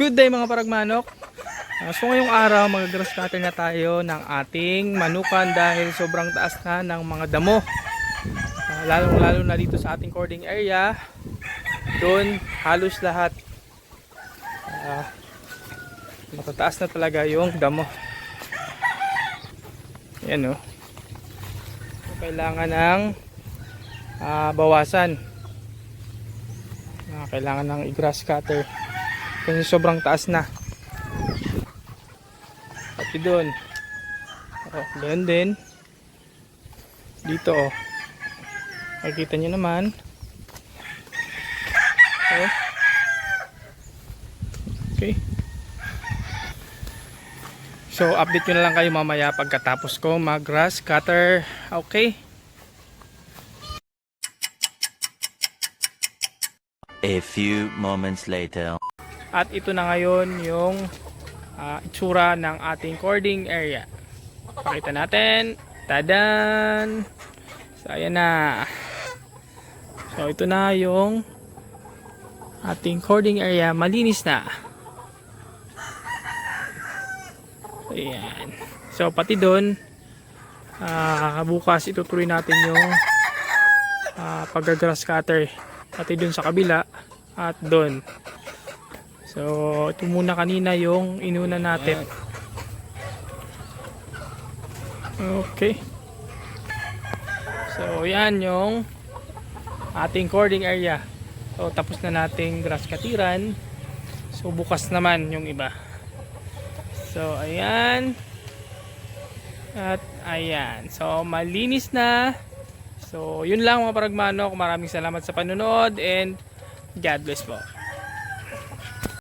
Good day mga paragmanok. Uh, so ngayong araw mag-grass na tayo ng ating manukan dahil sobrang taas na ng mga damo. Uh, lalong lalo na dito sa ating cording area. Doon halos lahat uh, matataas na talaga yung damo. Yan o. So, kailangan ng ah, bawasan. Ah, kailangan ng i-grass cutter kasi sobrang taas na. Pati doon. Oh, ganun din. Dito oh. Makikita nyo naman. Oh. okay. So update ko na lang kayo mamaya pagkatapos ko mag grass cutter. Okay. A few moments later. At ito na ngayon yung ah, itsura ng ating cording area. Pakita natin. Tadan! So, ayan na. So, ito na yung ating cording area. Malinis na. Ayan. So, pati doon, ah, bukas itutuloy natin yung ah, pag-grass cutter. Pati doon sa kabila at doon. So, ito muna kanina yung inuna natin. Okay. So, yan yung ating cording area. So, tapos na nating grass katiran. So, bukas naman yung iba. So, ayan. At, ayan. So, malinis na. So, yun lang mga paragmanok. Maraming salamat sa panonood and God bless po.